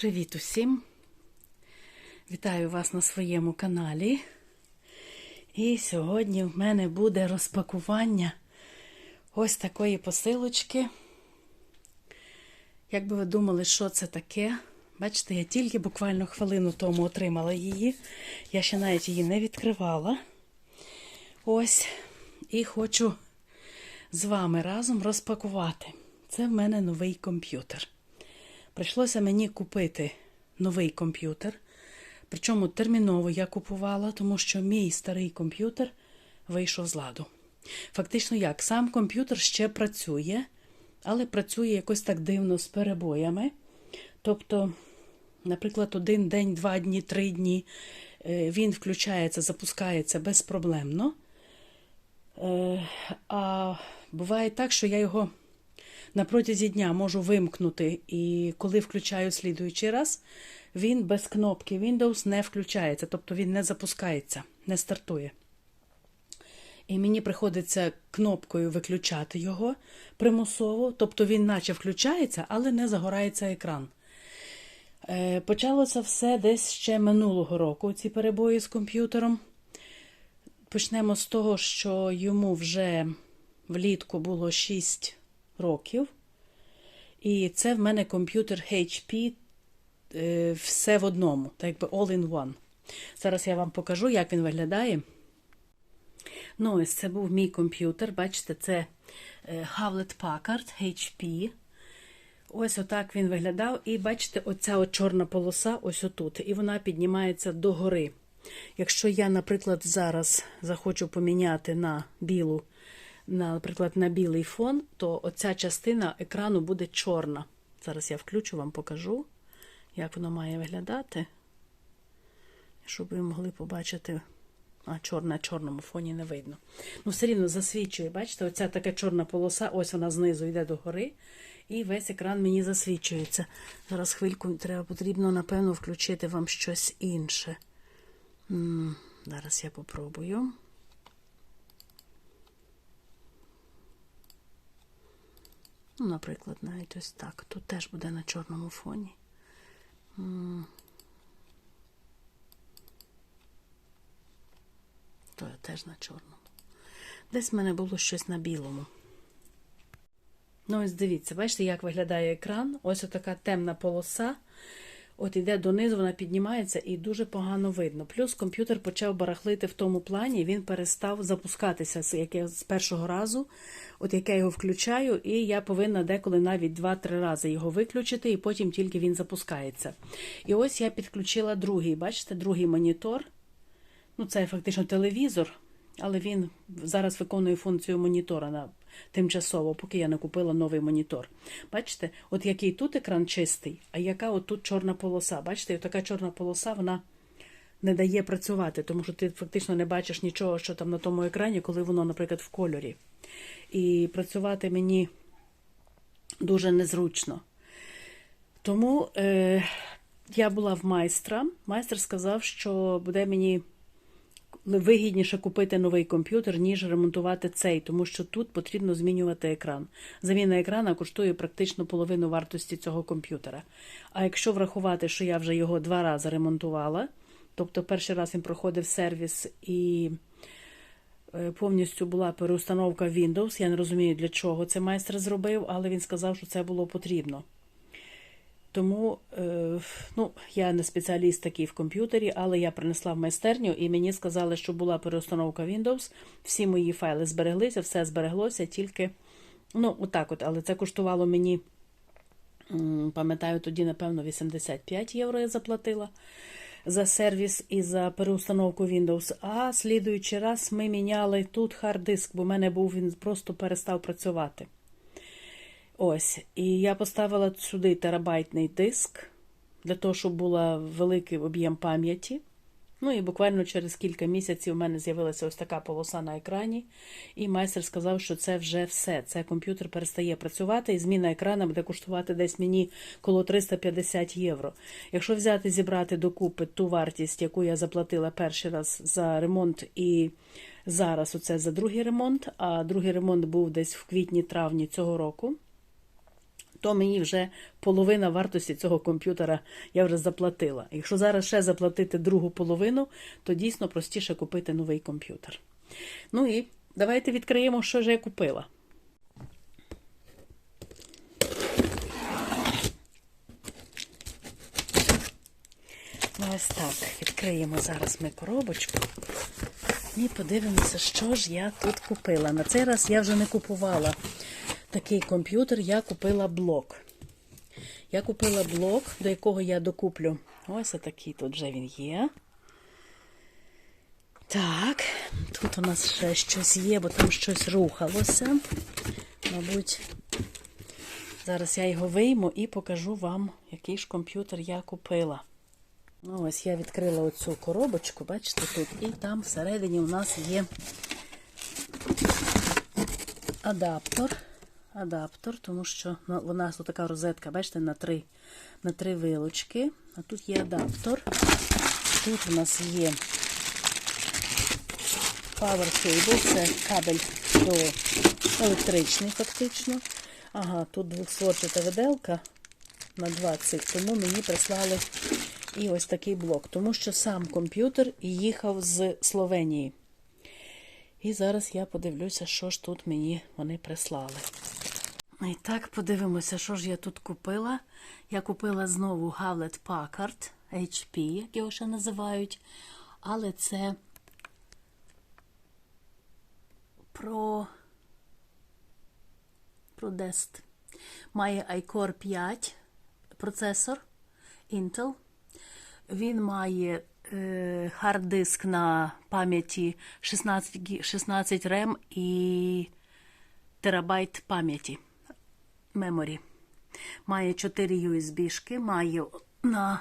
Привіт усім! Вітаю вас на своєму каналі. І сьогодні в мене буде розпакування ось такої посилочки. Як би ви думали, що це таке? Бачите, я тільки буквально хвилину тому отримала її. Я ще навіть її не відкривала. Ось. І хочу з вами разом розпакувати. Це в мене новий комп'ютер. Прийшлося мені купити новий комп'ютер. Причому терміново я купувала, тому що мій старий комп'ютер вийшов з ладу. Фактично, як сам комп'ютер ще працює, але працює якось так дивно з перебоями. Тобто, наприклад, один день, два дні, три дні е, він включається, запускається безпроблемно. Е, А буває так, що я його на протязі дня можу вимкнути, і коли включаю слідуючий раз, він без кнопки Windows не включається, тобто він не запускається, не стартує. І мені приходиться кнопкою виключати його примусово, тобто він наче включається, але не загорається екран. Е, Почалося все десь ще минулого року, ці перебої з комп'ютером. Почнемо з того, що йому вже влітку було 6 років. І це в мене комп'ютер HP е, все в одному, так якби all in one. Зараз я вам покажу, як він виглядає. Ну, ось це був мій комп'ютер. Бачите, це е, Hewlett Packard HP. Ось отак він виглядав. І бачите, оця от чорна полоса ось отут. І вона піднімається догори. Якщо я, наприклад, зараз захочу поміняти на білу, наприклад, на білий фон, то оця частина екрану буде чорна. Зараз я включу вам покажу, як воно має виглядати. Щоб ви могли побачити. А, чорне на чорному фоні не видно. Ну, все рівно засвічує, бачите, оця така чорна полоса, ось вона знизу йде догори, і весь екран мені засвічується. Зараз хвильку треба потрібно, напевно, включити вам щось інше. М, Зараз я попробую. Ну, наприклад, навіть ось так. Тут теж буде на чорному фоні. То я теж на чорному. Десь в мене було щось на білому. Ну, ось дивіться, бачите, як виглядає екран. Ось така темна полоса. От іде донизу, вона піднімається і дуже погано видно. Плюс комп'ютер почав барахлити в тому плані, він перестав запускатися з, яке, з першого разу, от як я його включаю, і я повинна деколи навіть 2-3 рази його виключити, і потім тільки він запускається. І ось я підключила другий, бачите, другий монітор. Ну, це фактично телевізор, але він зараз виконує функцію монітора на тимчасово, поки я не купила новий монітор. Бачите, от який тут екран чистий, а яка от тут чорна полоса. Бачите, така чорна полоса, вона не дає працювати, тому що ти фактично не бачиш нічого, що там на тому екрані, коли воно, наприклад, в кольорі. І працювати мені дуже незручно. Тому е, я була в майстра. Майстер сказав, що буде мені вигідніше купити новий комп'ютер, ніж ремонтувати цей, тому що тут потрібно змінювати екран. Заміна екрана коштує практично половину вартості цього комп'ютера. А якщо врахувати, що я вже його два рази ремонтувала, тобто перший раз він проходив сервіс і е, повністю була переустановка Windows, я не розумію, для чого це майстер зробив, але він сказав, що це було потрібно. Тому е, ну, я не спеціаліст такий в комп'ютері, але я принесла в майстерню і мені сказали, що була переустановка Windows. Всі мої файли збереглися, все збереглося, тільки ну, отак от, але це коштувало мені, пам'ятаю, тоді, напевно, 85 євро я заплатила за сервіс і за переустановку Windows. А слідуючий раз ми міняли тут хард-диск, бо в мене був він просто перестав працювати. Ось, і я поставила сюди терабайтний диск для того, щоб був великий об'єм пам'яті. Ну і буквально через кілька місяців у мене з'явилася ось така полоса на екрані, і майстер сказав, що це вже все. Це комп'ютер перестає працювати, і зміна екрану буде коштувати десь мені коло 350 євро. Якщо взяти зібрати докупи ту вартість, яку я заплатила перший раз за ремонт, і зараз оце за другий ремонт, а другий ремонт був десь в квітні-травні цього року то мені вже половина вартості цього комп'ютера я вже заплатила. Якщо зараз ще заплатити другу половину, то дійсно простіше купити новий комп'ютер. Ну і давайте відкриємо, що ж я купила. Ось так. Відкриємо зараз ми коробочку і подивимося, що ж я тут купила. На цей раз я вже не купувала такий комп'ютер, я купила блок. Я купила блок, до якого я докуплю. Ось такий тут вже він є. Так, тут у нас ще щось є, бо там щось рухалося. Мабуть, зараз я його вийму і покажу вам, який ж комп'ютер я купила. Ну, ось я відкрила оцю коробочку, бачите, тут. І там всередині у нас є адаптер. Адаптер, тому що ну, у нас тут така розетка, бачите, на три, на три вилочки. А тут є адаптер. Тут у нас є Power Cable, це кабель до електричний, фактично. Ага, тут двохсворчата виделка на 20, тому мені прислали і ось такий блок, тому що сам комп'ютер їхав з Словенії. І зараз я подивлюся, що ж тут мені вони прислали. І так, подивимося, що ж я тут купила. Я купила знову Hewlett Packard HP, як його ще називають. Але це про ProDest. Має iCore 5 процесор Intel. Він має е, хард-диск на пам'яті 16, гі- 16 RAM і терабайт пам'яті меморі. Має 4 USB-шки, має на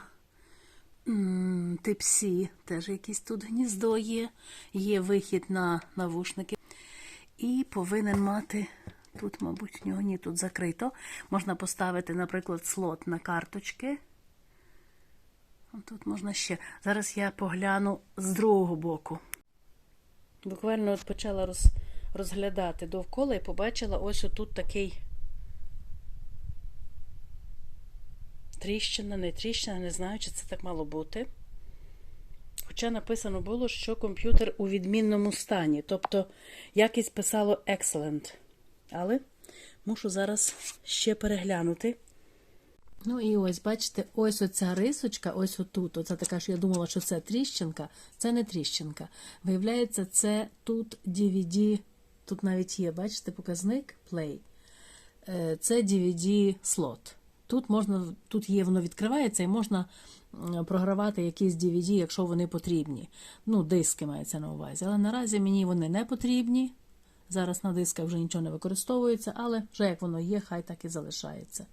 Type-C, теж якийсь тут гніздо є, є вихід на навушники. І повинен мати, тут, мабуть, в нього ні, тут закрито. Можна поставити, наприклад, слот на карточки. Тут можна ще. Зараз я погляну з другого боку. Буквально от почала роз, розглядати довкола і побачила ось отут такий тріщина, не тріщина, не знаю, чи це так мало бути. Хоча написано було, що комп'ютер у відмінному стані. Тобто якість писало excellent. Але мушу зараз ще переглянути. Ну і ось, бачите, ось оця рисочка, ось отут. Оце така, що я думала, що це тріщинка. Це не тріщинка. Виявляється, це тут DVD, тут навіть є, бачите, показник Play. Е, Це DVD-слот. Тут можна, тут є, воно відкривається і можна програвати якісь DVD, якщо вони потрібні. Ну, диски мається на увазі. Але наразі мені вони не потрібні. Зараз на дисках вже нічого не використовується, але вже як воно є, хай так і залишається.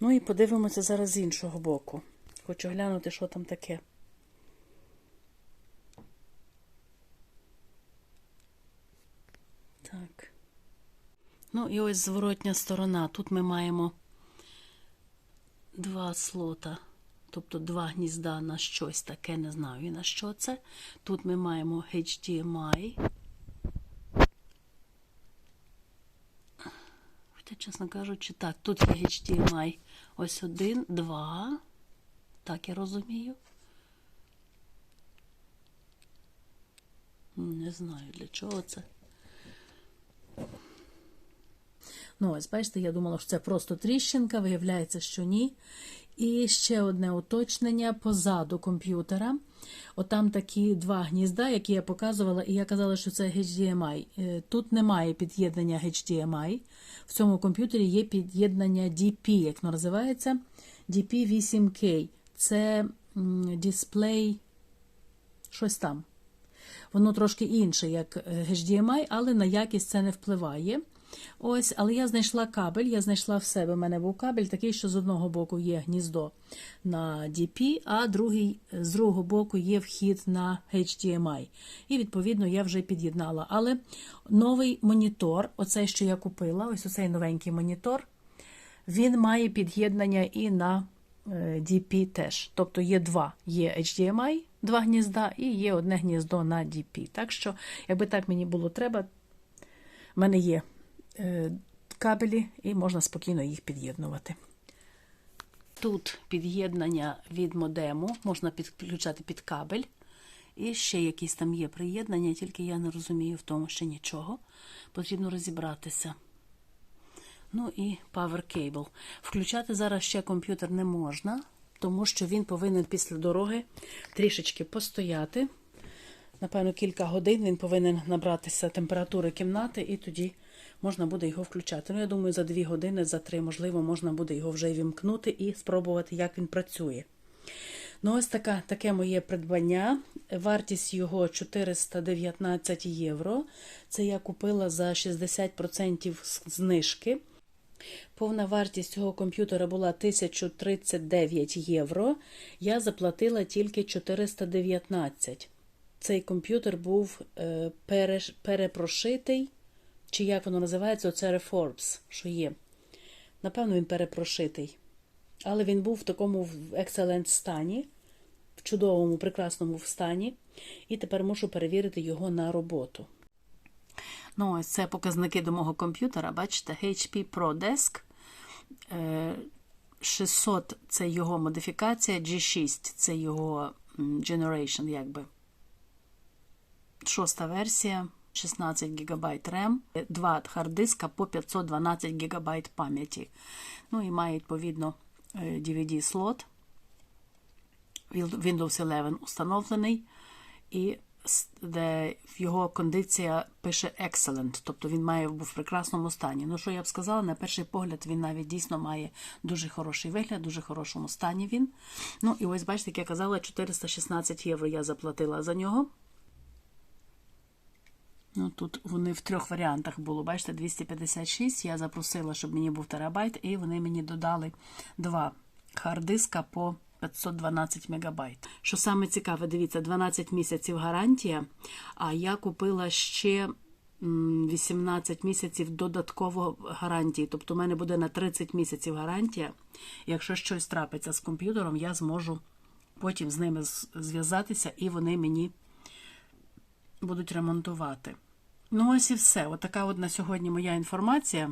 Ну і подивимося зараз з іншого боку. Хочу глянути, що там таке. Так. Ну і ось зворотня сторона. Тут ми маємо два слота, тобто два гнізда на щось таке, не знаю на що це. Тут ми маємо HDMI. Хоча, чесно кажучи, так, тут є HDMI. Ось один, два. Так, я розумію. Не знаю, для чого це. Ну, ось, бачите, я думала, що це просто тріщинка, виявляється, що ні. І ще одне уточнення позаду комп'ютера. Отам такі два гнізда, які я показувала, і я казала, що це HDMI. Е, Тут немає під'єднання HDMI. В цьому комп'ютері є під'єднання DP, як воно називається. DP8K. Це дисплей, щось там. Воно трошки інше, як е, HDMI, але на якість це не впливає. Ось, але я знайшла кабель, я знайшла в себе. У мене був кабель такий, що з одного боку є гніздо на DP, а другий, з другого боку є вхід на HDMI. І, відповідно, я вже під'єднала. Але новий монітор, оцей, що я купила, ось оцей новенький монітор, він має під'єднання і на е, DP теж. Тобто є два: є HDMI, два гнізда, і є одне гніздо на DP. Так що, якби так мені було треба, в мене є кабелі і можна спокійно їх під'єднувати. Тут під'єднання від модему, можна підключати під кабель. І ще якісь там є приєднання, тільки я не розумію в тому ще нічого. Потрібно розібратися. Ну і Power Cable. Включати зараз ще комп'ютер не можна, тому що він повинен після дороги трішечки постояти. Напевно, кілька годин він повинен набратися температури кімнати, і тоді можна буде його включати. Ну, я думаю, за дві години, за три, можливо, можна буде його вже вімкнути і спробувати, як він працює. Ну, ось така, таке моє придбання. Вартість його 419 євро. Це я купила за 60% знижки. Повна вартість цього комп'ютера була 1039 євро. Я заплатила тільки 419. Цей комп'ютер був е, перепрошитий, чи як воно називається, оце Reforms, що є. Напевно, він перепрошитий. Але він був в такому екселент стані, в чудовому, прекрасному стані. І тепер мушу перевірити його на роботу. Ну, ось це показники до мого комп'ютера. Бачите, HP Pro Desk. Е, 600 це його модифікація, G6 це його Generation, якби. Шоста версія, 16 ГБ RAM, два харддиска по 512 ГБ пам'яті. Ну і має, відповідно, DVD-слот. Windows 11 установлений. І де його кондиція пише excellent, тобто він має був в прекрасному стані. Ну, що я б сказала, на перший погляд він навіть дійсно має дуже хороший вигляд, дуже хорошому стані він. Ну, і ось бачите, як я казала, 416 євро я заплатила за нього. Ну, тут вони в трьох варіантах було. Бачите, 256. Я запросила, щоб мені був терабайт, і вони мені додали два хардиска по 512 мегабайт. Що саме цікаве, дивіться, 12 місяців гарантія, а я купила ще 18 місяців додатково гарантії. Тобто, у мене буде на 30 місяців гарантія. Якщо щось трапиться з комп'ютером, я зможу потім з ними зв'язатися, і вони мені будуть ремонтувати. Ну, ось і все. Отака от на сьогодні моя інформація.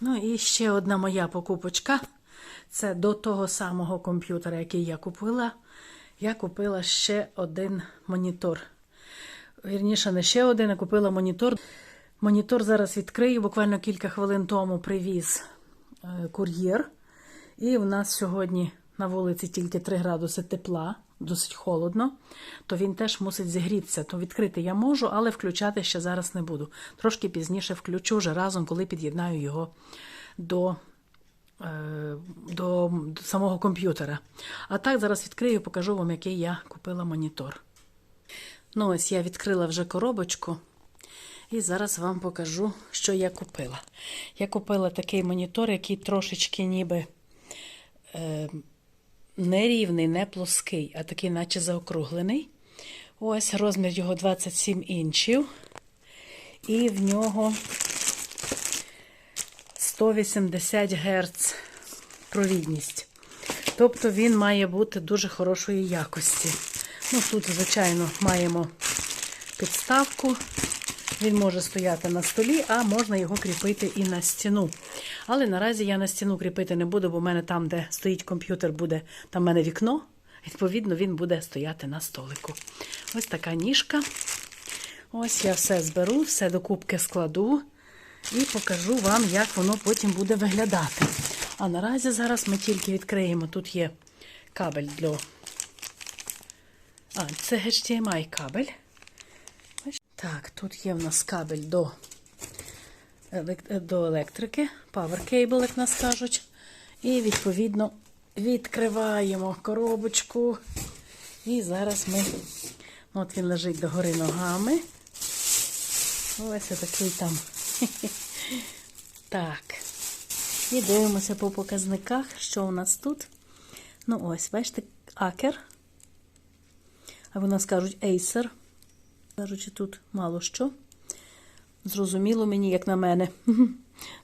Ну і ще одна моя покупочка. Це до того самого комп'ютера, який я купила. Я купила ще один монітор. Вірніше, не ще один, а купила монітор. Монітор зараз відкрию. Буквально кілька хвилин тому привіз е, кур'єр. І в нас сьогодні на вулиці тільки 3 градуси тепла, досить холодно, то він теж мусить зігрітися. То відкрити я можу, але включати ще зараз не буду. Трошки пізніше включу вже разом, коли під'єднаю його до, е, до, самого комп'ютера. А так зараз відкрию, і покажу вам, який я купила монітор. Ну, ось я відкрила вже коробочку. І зараз вам покажу, що я купила. Я купила такий монітор, який трошечки ніби е, не рівний, не плоский, а такий, наче заокруглений. Ось розмір його 27 інчів. І в нього 180 Гц провідність. Тобто він має бути дуже хорошої якості. Ну, тут, звичайно, маємо підставку. Він може стояти на столі, а можна його кріпити і на стіну. Але наразі я на стіну кріпити не буду, бо в мене там, де стоїть комп'ютер, буде там в мене вікно. Відповідно, він буде стояти на столику. Ось така ніжка. Ось я все зберу, все докупки складу і покажу вам, як воно потім буде виглядати. А наразі зараз ми тільки відкриємо. Тут є кабель для. А, це HDMI кабель. Так, тут є в нас кабель до, до електрики, power cable, як нас кажуть. І, відповідно, відкриваємо коробочку. І зараз ми. ну, От він лежить догори ногами. Ось такий там. Так. І дивимося по показниках, що у нас тут. Ну, ось, бачите, акер. А в нас кажуть Acer. Кажучи, тут мало що. Зрозуміло мені, як на мене.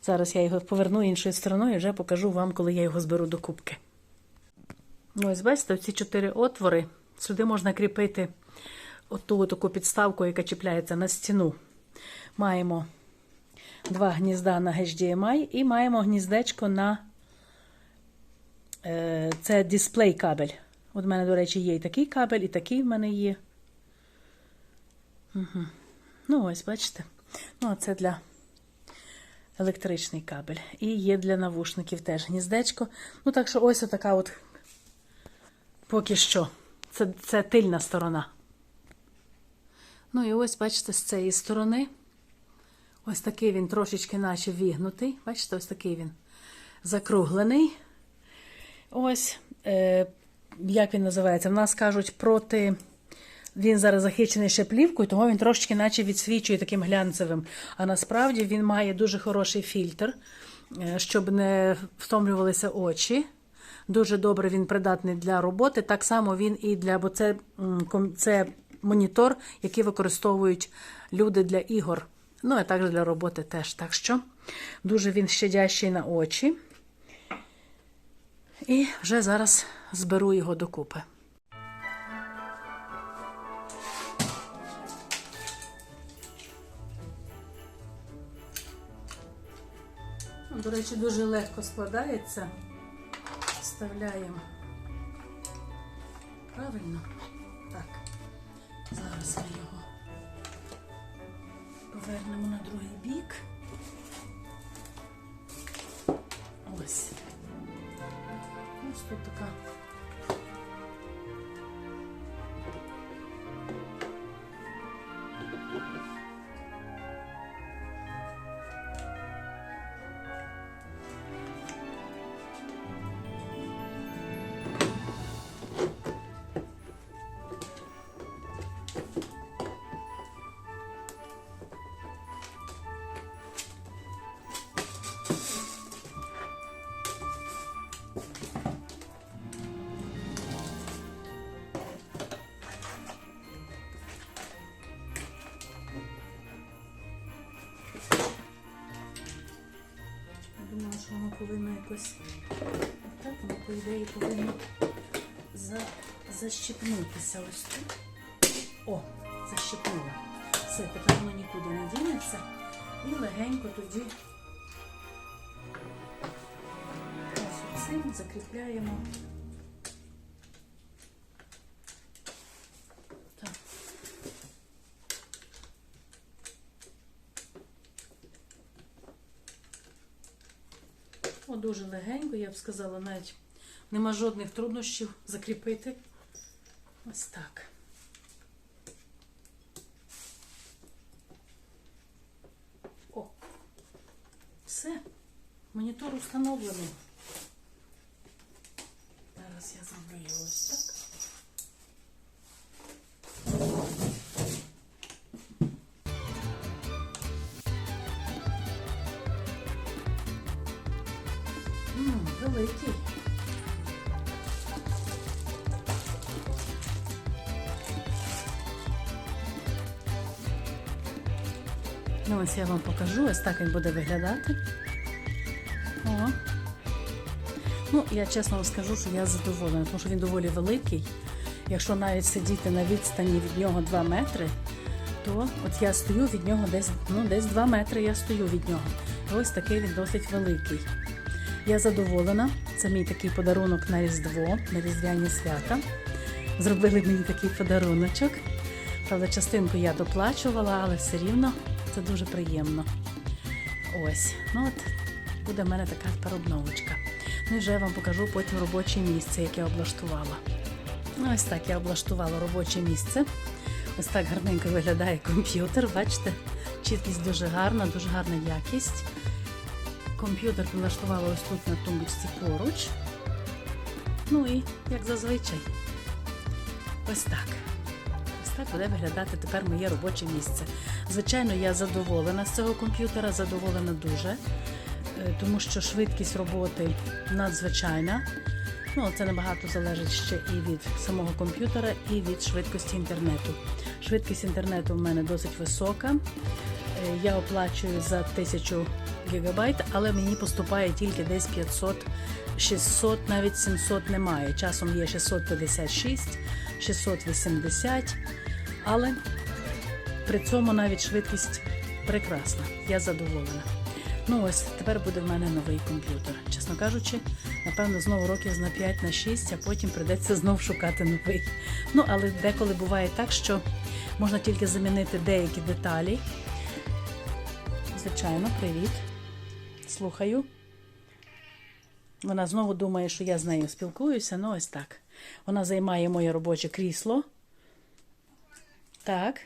Зараз я його поверну іншою стороною і вже покажу вам, коли я його зберу до кубки. Ось, бачите, ці чотири отвори. Сюди можна кріпити оту таку підставку, яка чіпляється на стіну. Маємо два гнізда на HDMI і маємо гніздечко на е, це дисплей кабель. От в мене, до речі, є і такий кабель, і такий в мене є. Угу. Ну, ось, бачите. Ну, а це для електричний кабель. І є для навушників теж гніздечко. Ну, так що ось така от поки що. Це, це тильна сторона. Ну і ось, бачите, з цієї сторони. Ось такий він трошечки наче вігнутий. Бачите, ось такий він закруглений. Ось, е, як він називається? В нас кажуть проти. Він зараз захищений ще плівкою, тому він трошечки наче відсвічує таким глянцевим. А насправді він має дуже хороший фільтр, е, щоб не втомлювалися очі. Дуже добре він придатний для роботи. Так само він і для, бо це, це монітор, який використовують люди для ігор. Ну, а також для роботи теж. Так що дуже він щадящий на очі. І вже зараз зберу його докупи. До речі, дуже легко складається. Вставляємо. Правильно? Так. Зараз ми його повернемо на другий бік. Ось. Ось тут така. Якось так, воно по ідеї повинно за, защіпнутися ось тут. О, защіпнула. Все, тепер воно нікуди не дінеться. І легенько тоді ось цим закріпляємо. Дуже легенько, я б сказала, навіть нема жодних труднощів закріпити. Ось так. О, все. Монітор установлений. Зараз я зроблю його ось так. Великий. Ну, ось я вам покажу, ось так він буде виглядати. О. Ну, я чесно вам скажу, що я задоволена, тому що він доволі великий. Якщо навіть сидіти на відстані від нього 2 метри, то от я стою від нього десь, ну, десь 2 метри я стою від нього. І ось такий він досить великий. Я задоволена. Це мій такий подарунок на Різдво, на Різдвяні свята. Зробили мені такий подаруночок. Правда, частинку я доплачувала, але все рівно це дуже приємно. Ось, ну от буде в мене така тепер обновочка. Ну і вже я вам покажу потім робоче місце, яке я облаштувала. Ну, ось так я облаштувала робоче місце. Ось так гарненько виглядає комп'ютер. Бачите, чіткість дуже гарна, дуже гарна якість. Комп'ютер влаштувала ось тут на тумбочці поруч. Ну і як зазвичай. Ось так. Ось так буде виглядати тепер моє робоче місце. Звичайно, я задоволена з цього комп'ютера, задоволена дуже, е, тому що швидкість роботи надзвичайна. Ну, це набагато залежить ще і від самого комп'ютера, і від швидкості інтернету. Швидкість інтернету в мене досить висока. Е, Я оплачую за 1000 гігабайт, але мені поступає тільки десь 500, 600, навіть 700 немає. Часом є 656, 680, але при цьому навіть швидкість прекрасна. Я задоволена. Ну ось тепер буде в мене новий комп'ютер. Чесно кажучи, напевно, знову років на 5 на 6, а потім прийдеться знов шукати новий. Ну, але деколи буває так, що можна тільки замінити деякі деталі. Звичайно, привіт. Слухаю. Вона знову думає, що я з нею спілкуюся. Ну, ось так. Вона займає моє робоче крісло. Так.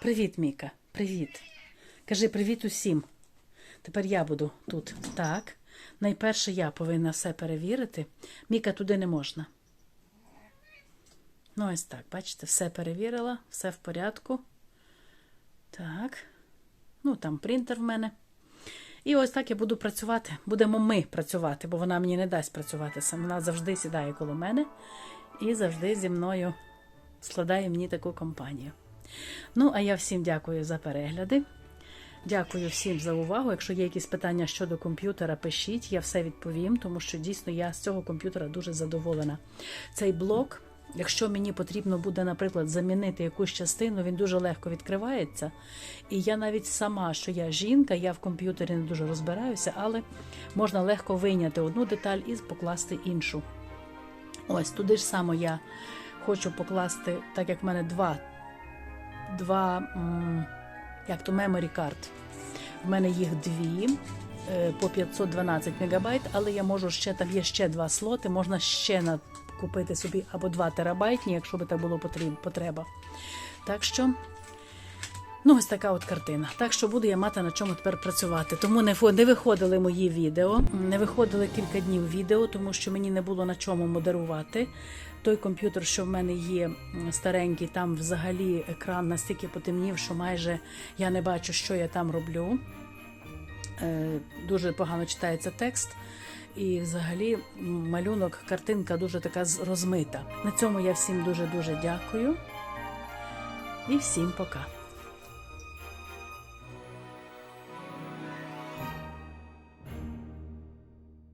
Привіт, Міка. Привіт. Кажи привіт усім. Тепер я буду тут. Так. Найперше я повинна все перевірити. Міка туди не можна. Ну, ось так, бачите, все перевірила, все в порядку. Так. Ну, там принтер в мене. І ось так я буду працювати. Будемо ми працювати, бо вона мені не дасть працювати сама. Вона завжди сідає коло мене і завжди зі мною складає мені таку компанію. Ну, а я всім дякую за перегляди. Дякую всім за увагу. Якщо є якісь питання щодо комп'ютера, пишіть, я все відповім, тому що дійсно я з цього комп'ютера дуже задоволена. Цей блок, якщо мені потрібно буде, наприклад, замінити якусь частину, він дуже легко відкривається. І я навіть сама, що я жінка, я в комп'ютері не дуже розбираюся, але можна легко вийняти одну деталь і покласти іншу. Ось туди ж само я хочу покласти, так як в мене два, два як то memory card. В мене їх дві е, по 512 мегабайт, але я можу ще там є ще два слоти, можна ще на, купити собі або 2 терабайтні, якщо би так було потреба. Так що. Ну, ось така от картина. Так що буду я мати на чому тепер працювати. Тому не, не виходили мої відео, не виходили кілька днів відео, тому що мені не було на чому модерувати. Той комп'ютер, що в мене є старенький, там взагалі екран настільки потемнів, що майже я не бачу, що я там роблю. Е, дуже погано читається текст. І взагалі малюнок, картинка дуже така розмита. На цьому я всім дуже дуже дякую. І всім пока.